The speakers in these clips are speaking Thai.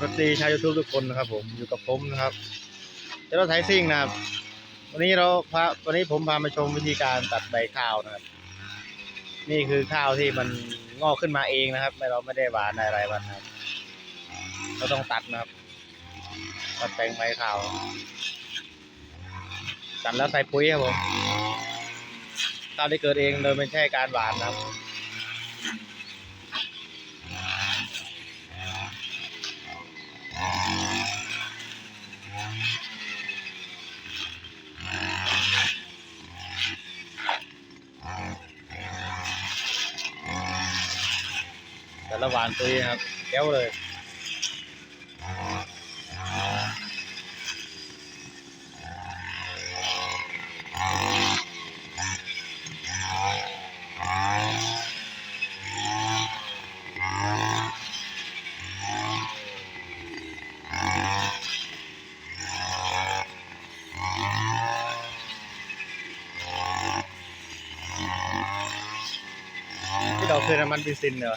สวัสดีชาวยูทูบทุกคนนะครับ ผมอยู่กับผมนะครับเจ้ารถไทยซิ่งนะครับ วันนี้เราพาวันนี้ผมพามาชมวิธีการตัดใบข้าวนะครับ นี่คือข้าวที่มันงอกขึ้นมาเองนะครับไม่เราไม่ได้หวานอะไรมันนะครับเราต้องตัดนะครับตัดแปลงใบข้าวตัดแล้วใส่ปุ๋ยครับผมข้าวที่เกิดเองโดยไม่ใช่การหวานนะครับ แต่ละหวานตุยครับแก้วเลยที่เราเคยน้ำมันเบนซินเนอ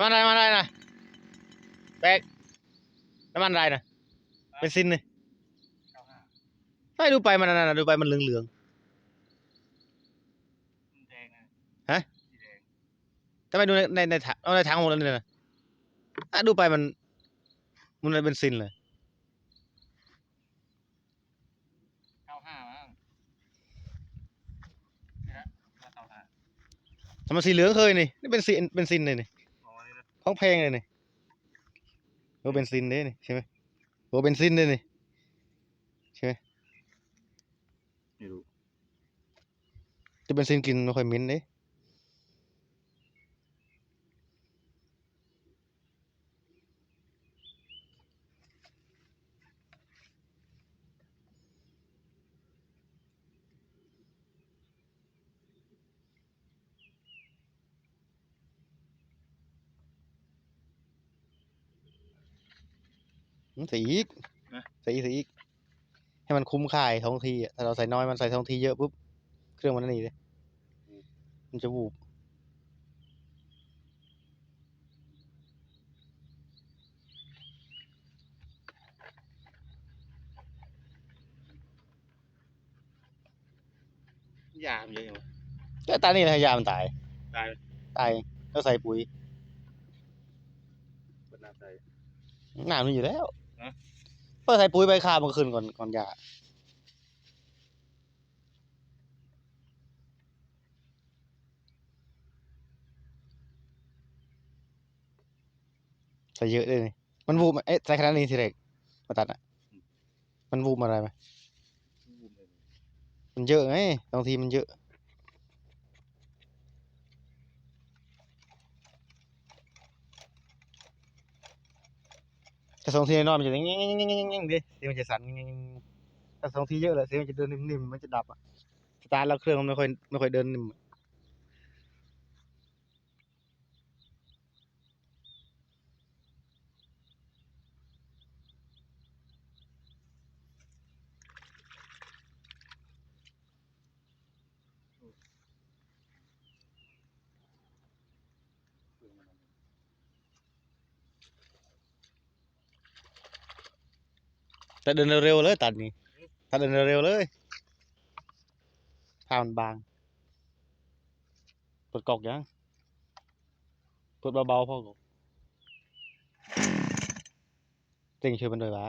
น้ำมันอะไรน้ำมันอะไรนะแบกน้ำมันอะไรนะเบนซินเลยให้ดูไปมันนั่นนะดูไปมันเหลืองแดงนะฮะสีแดงๆทำไมดูในในในถังเอาในถังหมดแล้วเนี่ยนะอะดูไปมันมันเป็นเบนซินเลยเก้าห้ามั้งนี่นะเก้าห้าทำไมสีเหลืองเคยนี่นี่เป็นซินเป็นซินเลยนี่อ๋อนี่นะ ของแพงเลยนี่โอ้เบนซินเด้นี่ใช่ไหมโอ้เบนซินเด้นี่ใช่ไหมไม่รู้จะเป็นซินกลินไม่ค่อยเหมิ้นเด้ ใส่อีกใส่อีกใส่อีก ให้มันคุ้มค่าไอ้ท้องทีอะถ้าเราใส่น้อยมันใส่ท้องทีเยอะปุ๊บ เครื่องมันนั่นนี่เลยมันจะวูบยามเยอะอยู่ก็ตานี่แหละยามันตายตาย ตายก็ใส่ปุ๋ยบนน้ำใจ หนาวนี่อยู่แล้ว ฮะเปิดใส่ปุ๋ยใบข้าวมันขึ้นก่อนก่อนยาใส่เยอะเลยนี่มันวูบไหมเอ๊ะใส่ขนาดนี้ทีเด็กมาตัดอะ มันวูบอะไรไหมมันเยอะไงบางทีมันเยอะ ถ้าสองทีน้อยมันจะเงี้ยเงี้ยเงี้ยเงี้ยเงี้ยดิเสียงมันจะสั่นเงี้ยเงี้ยเงี้ยถ้าสองทีเยอะเลยเสียงมันจะเดินนิ่มๆมันจะดับอะสตาร์ทแล้วเครื่องมันไม่ค่อยไม่ค่อยเดินนิ่ม แต่เดินเร็วๆเลยตัดนี่ตัดเดินเร็วๆเลยผ้ามันบาง เปิดกอกยังเปิดเบาๆพ่อกอกเร่งช่วยมันด้วยวะ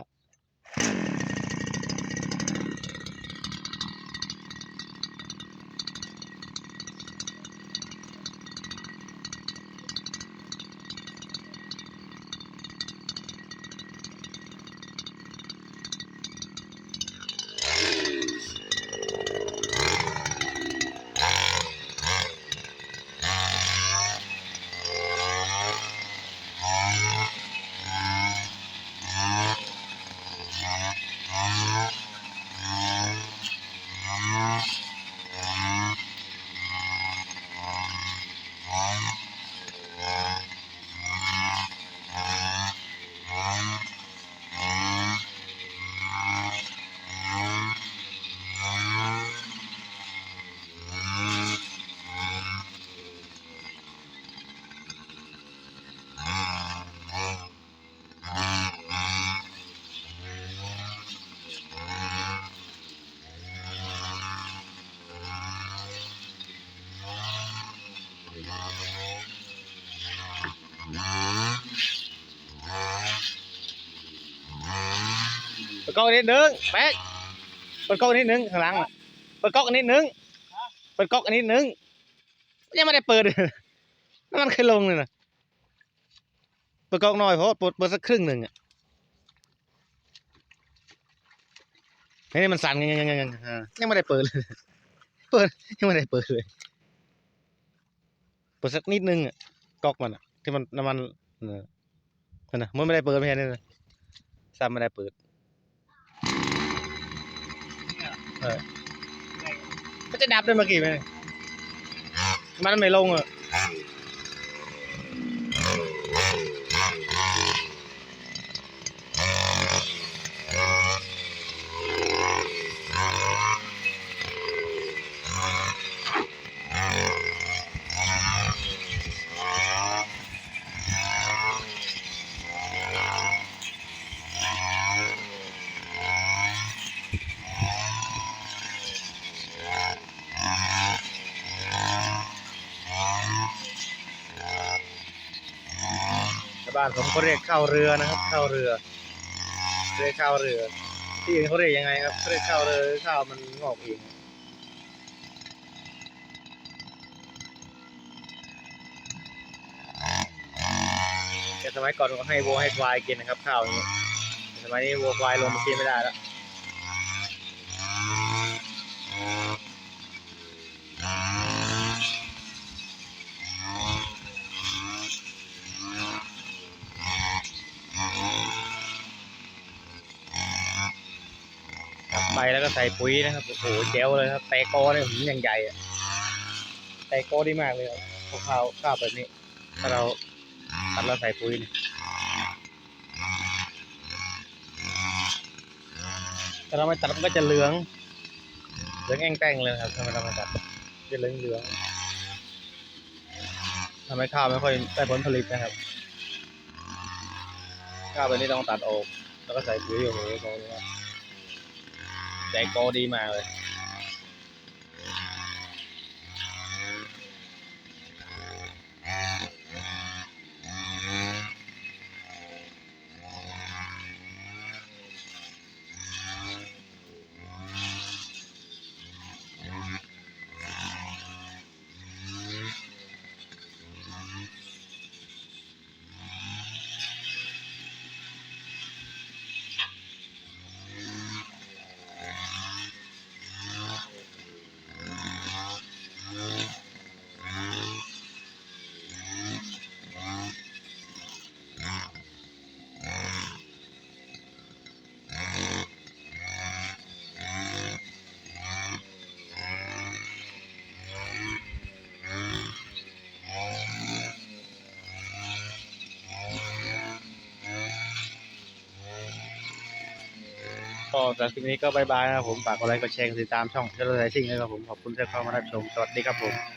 ดก๊อกนิดนึงแป๊กเปิดก๊อกนิดนึงข้างหลังน่ะเปิดก๊อกนิดนึงเปิดก๊อกนิดนึงยังไม่ได้เปิดเลยน้ำมันเคยลงเลยนะเปิดก๊อกหน่อยเพราะว่าเปิดเปิดสักครึ่งหนึ่งอะนี่มันสั่นยังยังยังยังยังไม่ได้เปิดเลยเปิดยังไม่ได้เปิดเลยเปิดสักนิดนึงอะก๊อกมันอะที่มันน้ำมันเออนั่นนะมันไม่ได้เปิดไม่ใช่นี่นะซ้ำไม่ได้เปิด มันจะดับได้เมื่อกี้ไหมมันไม่ลงอะชาว บ้านผมเขาเรียกเข้าเรือนะครับเข้าเรือ เรียกเข้าเรือ ที่อื่นเขาเรียกยังไงครับเรียกเข้าเรือข้าวมันงอกเองแต่สมัยก่อนก็ให้วัวให้ควายกินนะครับ ข้าวอย่างนี้สมัยนี้วัวควายลงมากินไม่ได้แล้ว ตัดใบแล้วก็ใส่ปุ๋ยนะครับ โอ้โหเจ๋วเลยครับ แตกโกเนี่ยหืมอย่างใหญ่อะแตกโกดีมากเลยครับข้าวข้าวแบบนี้ ถ้าเราตัดแล้วใส่ปุ๋ยนี่ถ้าเราไม่ตัดมันก็จะเหลือง เหลืองแอ่งแป้งเลยครับถ้าเราไม่ตัดจะเหลืองเหลืองทำให้ข้าวไม่ค่อยได้ผลผลิตนะครับ ข้าวแบบนี้ต้องตัดออก แล้วก็ใส่ปุ๋ยโอ้โหบอกเลยว่า ใจโกดีมากเลย ก็ สำหรับคลิปนี้ก็บายบายนะครับผมฝากกดไลค์กดแชร์กดติดตามช่องเชลล์ไซซิ่งด้วยครับผมขอบคุณที่เข้ามารับชมสวัสดีครับผม